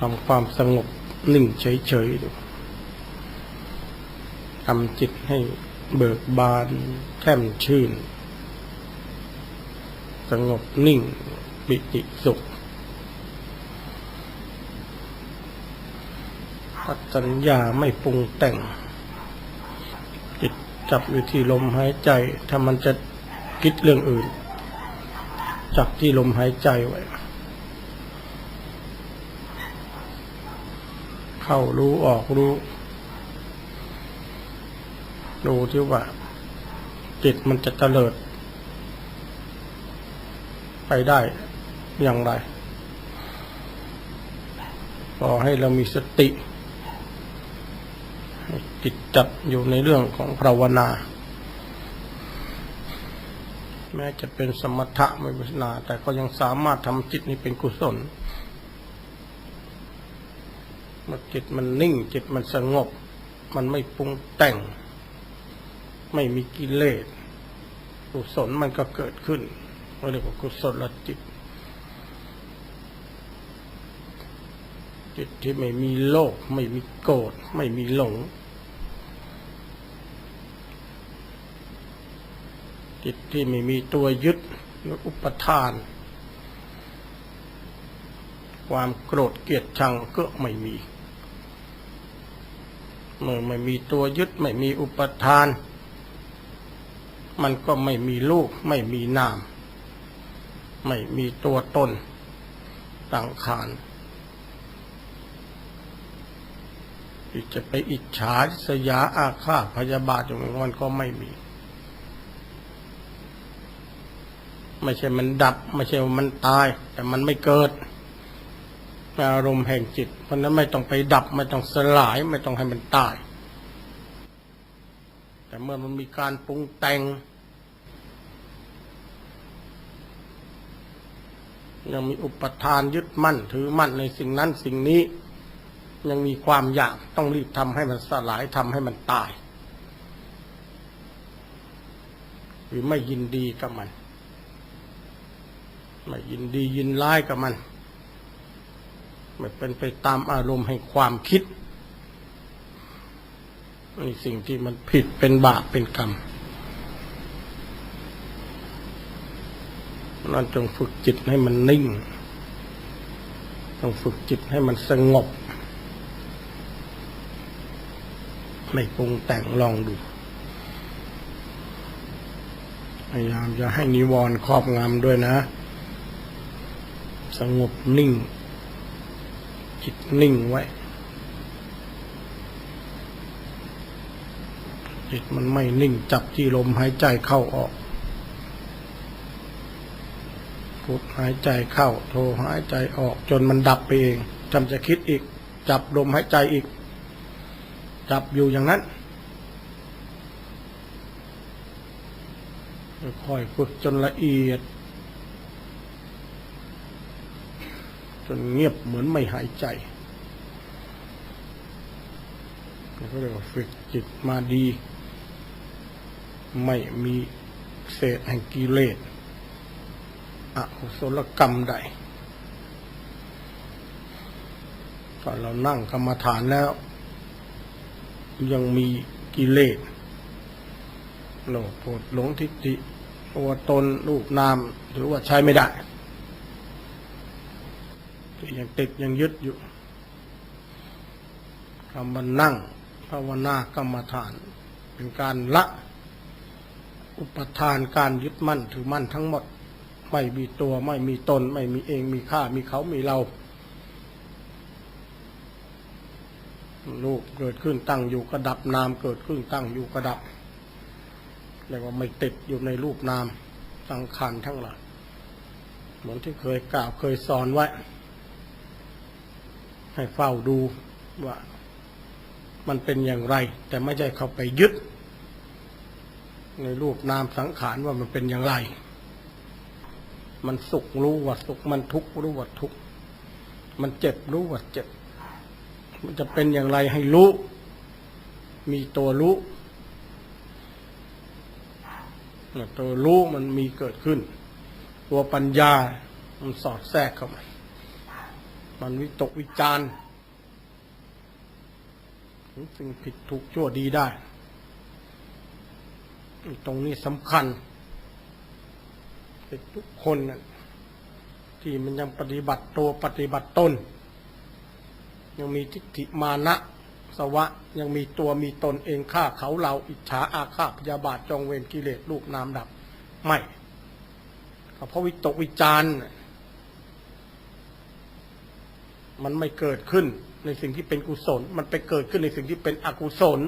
ทำความสงบนิ่งเฉยๆดูทำจิตให้เบิกบานแช่มชื่น สงบนิ่งปิติสุขตัสัญญาไม่ปรุงแต่ง จิตจับอยู่ที่ลมหายใจ ถ้ามันจะคิดเรื่องอื่น จับที่ลมหายใจไว้ เข้ารู้ออกรู้ ดูที่ว่า จิตมันจะเตลิด ไปได้อย่างไรพอให้เรามีสติจิตจับอยู่ในเรื่องของภาวนา แม้จะเป็นสมถะไม่พิจารณาแต่ก็ยังสามารถทำจิตนี้เป็นกุศล มื่อจิตมันนิ่ง จิตมันสงบ มันไม่ปรุงแต่ง ไม่มีกิเลสกุศลมันก็เกิดขึ้นเรียกว่ากุศลจิต จิตที่ไม่มีโลภไม่มีโกรธไม่มีหลง จิตที่ไม่มีตัวยึดหรืออุปทาน ความโกรธเกลียดชังก็ไม่มี เมื่อไม่มีตัวยึดไม่มีอุปทาน มันก็ไม่มีลูก ไม่มีนาม ไม่มีตัวตนต่างขานที่จะไปอิจฉาสยาอาฆาตพยาบาทอย่างนั้นมันก็ไม่มี ไม่ใช่มันดับ ไม่ใช่ว่ามันตาย แต่มันไม่เกิด อารมณ์แห่งจิต เพราะนั้นไม่ต้องไปดับไม่ต้องสลายไม่ต้องให้มันตาย แต่เมื่อมันมีการปรุงแต่งยังมีอุปทานยึดมั่นถือมั่นในสิ่งนั้นสิ่งนี้ ยังมีความอยากต้องรีบทำให้มันสลายทำให้มันตาย หรือไม่ยินดีกับมัน ไม่ยินดียินร้ายกับมัน ไม่เป็นไปตามอารมณ์ให้ความคิดนี่สิ่งที่มันผิดเป็นบาปเป็นกรรมนั่นจงฝึกจิตให้มันนิ่ง ต้องฝึกจิตให้มันสงบ ไม่ปรุงแต่งลองดู พยายามจะให้นิวรณ์ครอบงำด้วยนะ สงบนิ่ง จิตนิ่งไว้ จิตมันไม่นิ่งจับที่ลมหายใจเข้าออกพุทหายใจเข้า โทหายใจออก จนมันดับไปเองจำจะคิดอีก จับลมหายใจอีก จับอยู่อย่างนั้นค่อยฝึกจนละเอียด จน เงียบเหมือนไม่หายใจเขาเรียกว่าฝึกจิตมาดี ไม่มีเศษแห่งกิเลสอกุศลกรรมใดตอนเรานั่งกรรมฐานแล้ว ยังมีกิเลสโลภโกรธหลงทิฏฐิตัวตนรูปนาม หรือว่าใช้ไม่ได้ ที่ยังติดยังยึดอยู่คำว่านั่งภาวนากรรมฐาน เป็นการละ อุปทานการยึดมั่นถือมั่นทั้งหมด ไม่มีตัวไม่มีตน ไม่มีเองมีข้ามีเขามีเรารูปเกิดขึ้นตั้งอยู่กระดับนามเกิดขึ้นตั้งอยู่กระดับเรียกว่าไม่ติดอยู่ในรูปนามสังขารทั้งหลายเหมือนที่เคยกล่าวเคยสอนไว้ ให้เฝ้าดูว่ามันเป็นอย่างไร แต่ไม่ใช่เข้าไปยึด ในรูปนามสังขารว่ามันเป็นอย่างไร มันสุขรู้ว่าสุขมันทุกข์รู้ว่าทุกข์มันเจ็บรู้ว่าเจ็บ มันจะเป็นอย่างไรให้รู้ มีตัวรู้ตัวรู้มันมีเกิดขึ้น ตัวปัญญามันสอดแทรกเข้ามา มันวิตกวิจารณ์ถึงสิ่งผิดถูกชั่วดีได้ ตรงนี้สำคัญเป็นทุกคนนะที่มันยังปฏิบัติตัวปฏิบัติตน ยังมีทิฏฐิมานะสวะ ยังมีตัวมีตนเองฆ่าเขาเราอิจฉาอาฆาตพยาบาทจองเวรกิเลสลูกนามดับ ไม่เพราะวิตกวิจารณ์น่ะ มันไม่เกิดขึ้นในสิ่งที่เป็นกุศล มันไปเกิดขึ้นในสิ่งที่เป็นอกุศล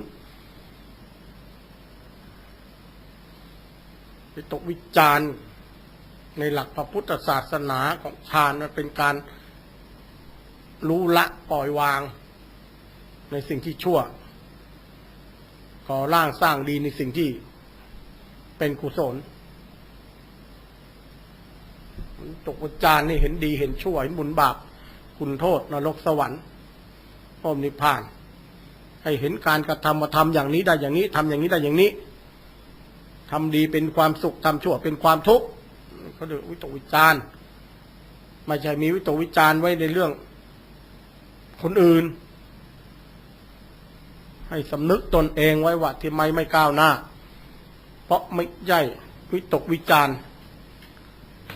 วิตกวิจารณ์ในหลักพระพุทธศาสนาของฌานมันเป็นการรู้ละปล่อยวาง ในสิ่งที่ชั่วก่อร่างสร้างดีในสิ่งที่เป็นกุศลตกวิจารณ์นี่เห็นดีเห็นชั่วเห็นบุญบาป คุณโทษนรกสวรรค์พรมนิพพาน ให้เห็นการกระทำมาทำอย่างนี้ได้อย่างนี้ทำอย่างนี้ได้อย่างนี้ทำดีเป็นความสุขทำชั่วเป็นความทุกข์เขาเรียกวิตกวิจารณ์ไม่ใช่มีวิตกวิจารณ์ไว้ในเรื่อง คนอื่น ให้สำนึกตนเองไว้ว่าที่ไม่ไม่ก้าวหน้า เพราะไม่ใช่วิตกวิจารณ์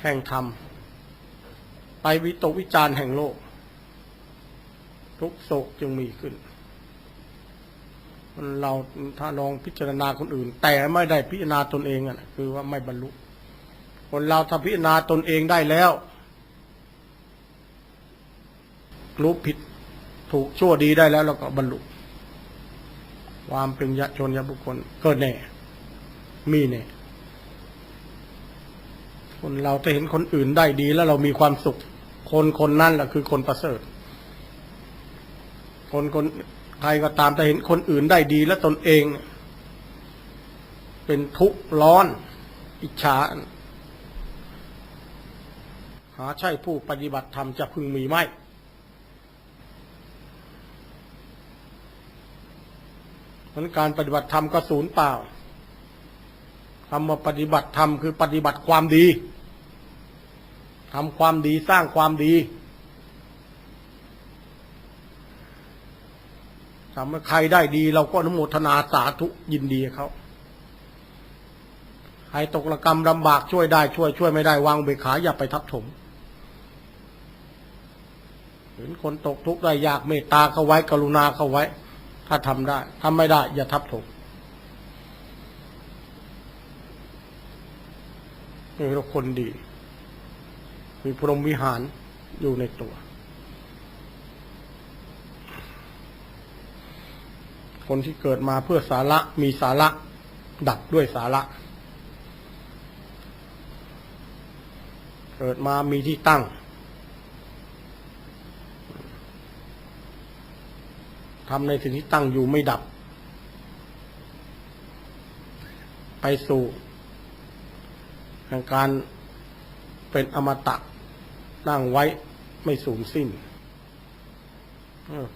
แห่งธรรมไปวิตกวิจารณ์แห่งโลก ทุกโศกจึงมีขึ้น เราถ้าลองพิจารณาคนอื่น แต่ไม่ได้พิจารณาตนเองอะคือว่าไม่บรรลุ คนเราถ้าพิจารณาตนเองได้แล้วรู้ผิดถูกชั่วดีได้แล้วเราก็บรรลุ ความเป็นยะชนยบุคคลก็แน่ มีแน่คนเราถ้าเห็นคนอื่นได้ดีแล้วเรามีความสุข คนคนนั้นแหละคือคนประเสริฐ คนคนใครก็ตามแต่เห็นคนอื่นได้ดีแล้วตนเอง เป็นทุกข์ร้อน อิจฉาหาใช่ผู้ปฏิบัติธรรมจะพึงมีไหมเพราะการปฏิบัติธรรมก็ศูนย์เปล่าคำว่าปฏิบัติธรรมคือปฏิบัติความดีทำความดีสร้างความดี ทำให้ใครได้ดี เราก็อนุโมทนาสาธุยินดีเขาใครตกระกรรมลำบากช่วยได้ช่วย ช่วยไม่ได้วางเบขาอย่าไปทับถมเห็นคนตกทุกข์ได้ยากเมตตาเขาไว้ กรุณาเขาไว้ ถ้าทำได้ทำไม่ได้ อย่าทับถมนี่เราคนดี มีพรหมวิหารอยู่ในตัว คนที่เกิดมาเพื่อสาระมีสาระ ดับด้วยสาระ เกิดมามีที่ตั้ง ทำในสิ่งที่ตั้งอยู่ไม่ดับ ไปสู่แห่งการเป็นอมตะนั่งไว้ไม่สูญสิ้น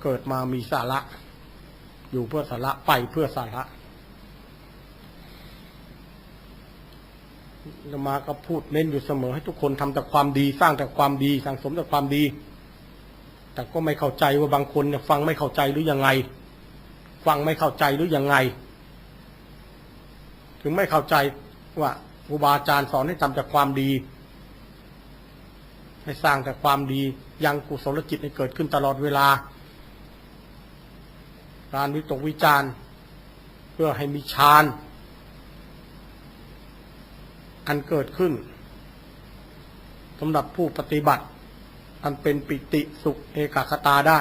เกิดมามีสาระ อยู่เพื่อสาระไปเพื่อสาระธรรมาก็พูดเน้นอยู่เสมอให้ทุกคนทำแต่ความดีสร้างแต่ความดีสั่งสมแต่ความดี แต่ก็ไม่เข้าใจว่าบางคนเนี่ยฟังไม่เข้าใจหรือยังไง ฟังไม่เข้าใจหรือยังไง ถึงไม่เข้าใจว่าครูบาอาจารย์สอนให้ทำแต่ความดี ให้สร้างแต่ความดี ยังกุศลจิตให้เกิดขึ้นตลอดเวลา การวิตกวิจารณ์ เพื่อให้มีฌานอันเกิดขึ้นสำหรับผู้ปฏิบัติ อันเป็นปิติสุขเอกคตาได้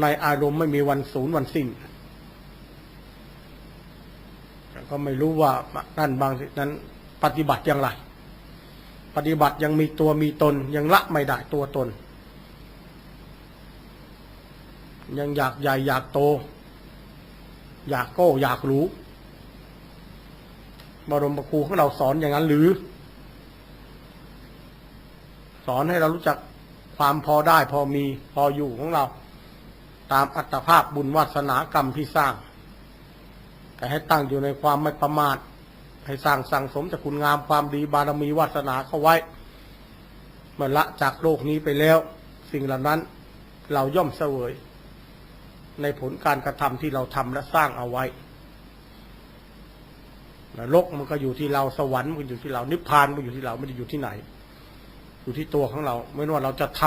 ในอารมณ์ไม่มีวันศูนย์วันสิ้นก็ไม่รู้ว่าท่านบางนั้น ปฏิบัติอย่างไร ปฏิบัติยังมีตัวมีตนยังละไม่ได้ตัวตน ยังอยากใหญ่อยากโต อยากโก้อยากรู้ บรมครูของเราสอนอย่างนั้นหรือ สอนให้เรารู้จักความพอได้พอมีพออยู่ของเรา ตามอัตภาพบุญวาสนากรรมที่สร้าง แต่ให้ตั้งอยู่ในความไม่ประมาทให้สร้างสั่งสมจากคุณงามความดีบารมีวาสนาเข้าไว้เมื่อละจากโลกนี้ไปแล้ว สิ่งเหล่านั้นเราย่อมเสวย ในผลการกระทำที่เราทำและสร้างเอาไว้นรกมันก็อยู่ที่เราสวรรค์มันอยู่ที่เรา นิพพานมันอยู่ที่เราไม่ได้อยู่ที่ไหน อยู่ที่ตัวของเรา ไม่ว่าเราจะท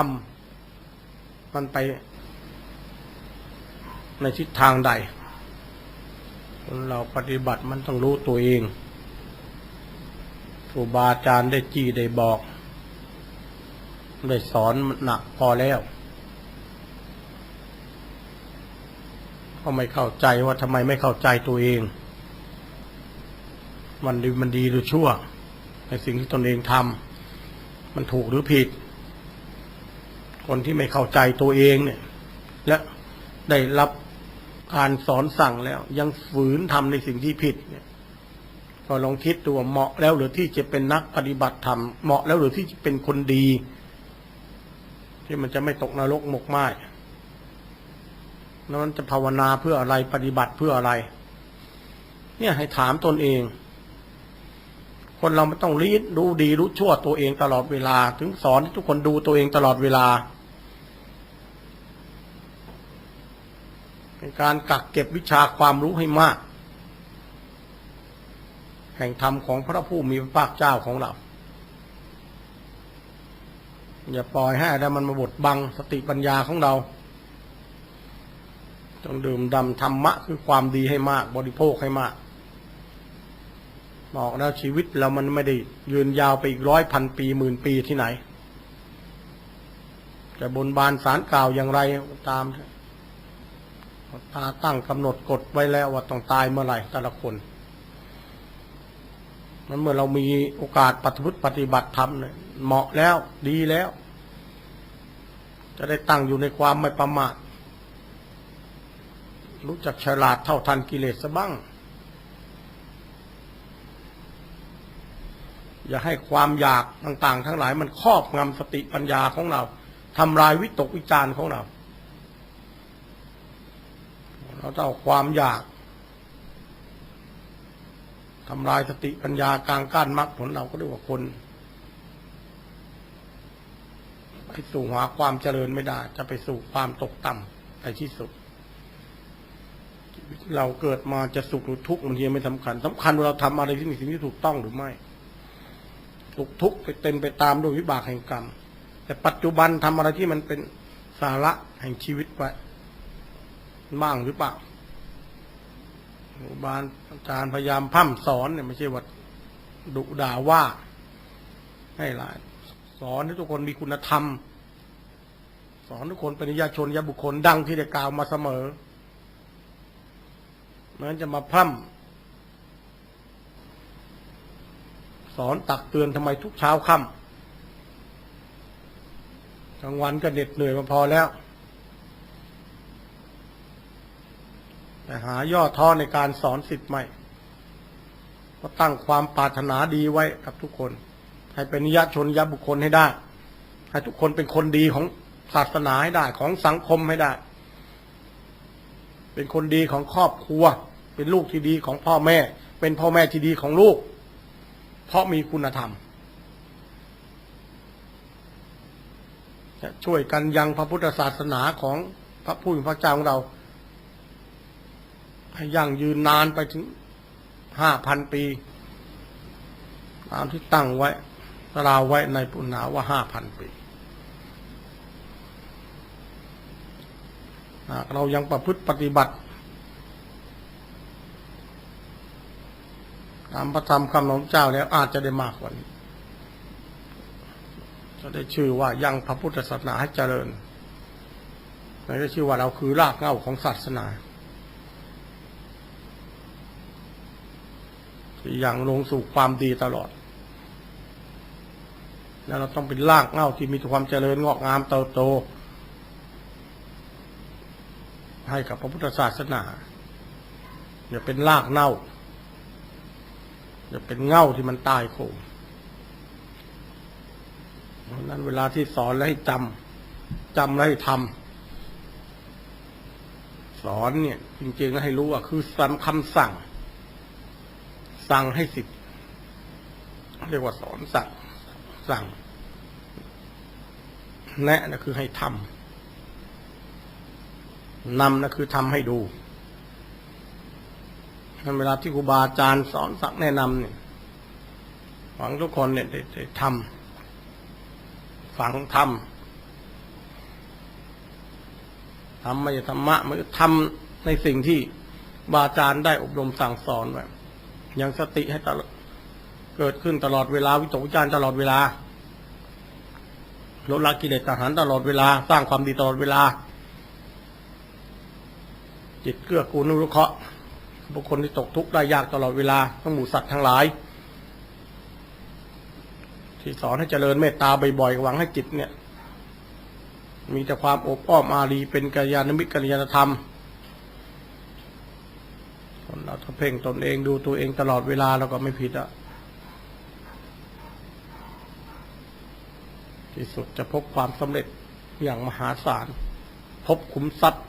ำมันไป ในทิศทางใดคนเราปฏิบัติมันต้องรู้ตัวเองครูบาอาจารย์ได้จี้ได้บอก ได้สอนหนักพอแล้ว ก็ไม่เข้าใจว่าทำไมไม่เข้าใจตัวเอง มันดีมันดีหรือชั่ว ในสิ่งที่ตนเองทำมันถูกหรือผิด คนที่ไม่เข้าใจตัวเองเนี่ย และได้รับการสอนสั่งแล้ว ยังฝืนทำในสิ่งที่ผิดเนี่ย ก็ลองคิดดูว่าเหมาะแล้วหรือที่จะเป็นนักปฏิบัติธรรมเหมาะแล้วหรือที่จะเป็นคนดี ที่มันจะไม่ตกนรกหมกไหม้ แล้วมันจะภาวนาเพื่ออะไรปฏิบัติเพื่ออะไร เนี่ยให้ถามตนเอง คนเราไม่ต้องรีดรู้ดีรู้ชั่วตัวเองตลอดเวลา ถึงสอนให้ทุกคนดูตัวเองตลอดเวลาเป็นการกักเก็บวิชาความรู้ให้มาก แห่งธรรมของพระผู้มีพระภาคเจ้าของเราอย่าปล่อยให้อะไรมันมาบดบังสติปัญญาของเรา ต้องดื่มดำธรรมะคือความดีให้มาก บริโภคให้มากบอกแล้วชีวิตเรามันไม่ได้ยืนยาวไปอีกร้อยพันปีหมื่นปีที่ไหน จะบนบานสารกล่าวอย่างไรตามตาตั้งกำหนดกฎไว้แล้วว่าต้องตายเมื่อไหร่แต่ละคนมันเมื่อเรามีโอกาสปฏิบัติปฏิบัติธรรมเนี่ยเหมาะแล้วดีแล้ว จะได้ตั้งอยู่ในความไม่ประมาท รู้จักฉลาดเท่าทันกิเลสซะบ้าง อย่าให้ความอยากต่าง ๆ ทั้งหลายมันครอบงำสติปัญญาของเราทำลายวิตกวิจารณ์ของเรา เราต้องเอาความอยากทำลายสติปัญญากลางก้านมรรคผลเราก็เรียกว่าคนไปสู่หาความเจริญไม่ได้ จะไปสู่ความตกต่ำในที่สุด เราเกิดมาจะสุขหรือทุกข์มันยังไม่สำคัญสำคัญว่าเราทำอะไรที่มีสิ่งที่ถูกต้องหรือไม่สุขทุกข์ไปเต็มไปตามด้วยวิบากแห่งกรรม แต่ปัจจุบันทำอะไรที่มันเป็นสาระแห่งชีวิตไว้บ้างหรือเปล่าครูบาอาจารย์พยายามพร่ำสอนเนี่ยไม่ใช่ว่าดุด่าว่า ให้หลายสอนให้ทุกคนมีคุณธรรม สอนทุกคนเป็นญาชนญาบุคคลดังที่ได้กล่าวมาเสมอ มันจะมาพร่ำสอนตักเตือนทำไมทุกเช้าค่ำกลางวันก็เหน็ดเหนื่อยมาพอแล้ว แต่หาย่อท้อในการสอนสิทธิ์ใหม่ก็ตั้งความปรารถนาดีไว้กับทุกคน ให้เป็นญาชนญาบุคคลให้ได้ ให้ทุกคนเป็นคนดีของศาสนาให้ได้ ของสังคมให้ได้ เป็นคนดีของครอบครัว เป็นลูกที่ดีของพ่อแม่ เป็นพ่อแม่ที่ดีของลูก เพราะมีคุณธรรมจะช่วยกันยังพระพุทธศาสนาของพระผู้เป็นพระเจ้าของเราให้ยั่งยืนนานไปถึงห้าพันปีตามที่ตั้งไว้ตาราวไว้ในปุณณาว่าห้าพันปี หากเรายังประพฤติปฏิบัติ ตามพระธรรมคำของเจ้าแล้วอาจจะได้มากกว่านี้จะได้ชื่อว่ายังพระพุทธศาสนาให้เจริญไม่ได้ชื่อว่าเราคือรากเหง้าของศาสนาที่ยังลงสู่ความดีตลอด แล้วเราต้องเป็นรากเหง้าที่มีความเจริญงอกงามเติบโต ให้กับพระพุทธศาสนา อย่าเป็นรากเน่า อย่าเป็นเง่าที่มันตายโคงเพราะนั้นเวลาที่สอนแล้วให้จำจำแล้วให้ทำสอนเนี่ย จริงๆให้รู้ว่าคือสันคำสั่ง สั่งให้สิทธิ์เรียกว่าสอนสั่งสั่ง แนะนะคือให้ทำ นำนะคือทำให้ดูเวลาที่ครูบาอาจารย์สอนสักแนะนำเนี่ยหวังทุกคนเนี่ยได้ได้ทำฝังทำทำไม่ใช่ธรรมะมันก็ทำในสิ่งที่บาอาจารย์ได้อบรมสั่งสอนไว้ยังสติให้ตลอดเกิดขึ้นตลอดเวลาวิตกวิจารตลอดเวลาลดละกิเลสตัณหารตลอดเวลา สร้างความดีตลอดเวลา จิตเกื้อกูลนุรุเคราะห์บุคคลที่ตกทุกข์ได้ยากตลอดเวลาทั้งหมู่สัตว์ทั้งหลาย ที่สอนให้เจริญเมตตาบ่อยๆหวังให้จิตเนี่ย มีแต่ความอบอ้อมอารีเป็นกัลยาณมิตรกัลยาณธรรมคนเราถ้าเพ่งตนเองดูตัวเองตลอดเวลาเราก็ไม่ผิดอะที่สุดจะพบความสำเร็จอย่างมหาศาล พบขุมทรัพย์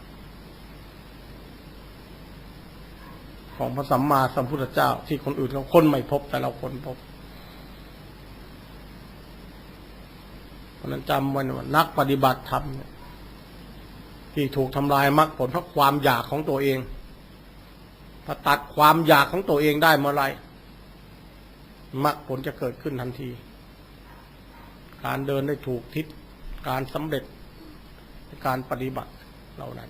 ของพระสัมมาสัมพุทธเจ้า ที่คนอื่นเขาค้นไม่พบแต่เราค้นพบเพราะนั้นจำไว้นว่านักปฏิบัติธรรมที่ถูกทำลายมรรคผลเพราะความอยากของตัวเองถ้าตัดความอยากของตัวเองได้เมื่อไรมรรคผลจะเกิดขึ้นทันที การเดินได้ถูกทิศการสำเร็จการปฏิบัติเหล่านั้น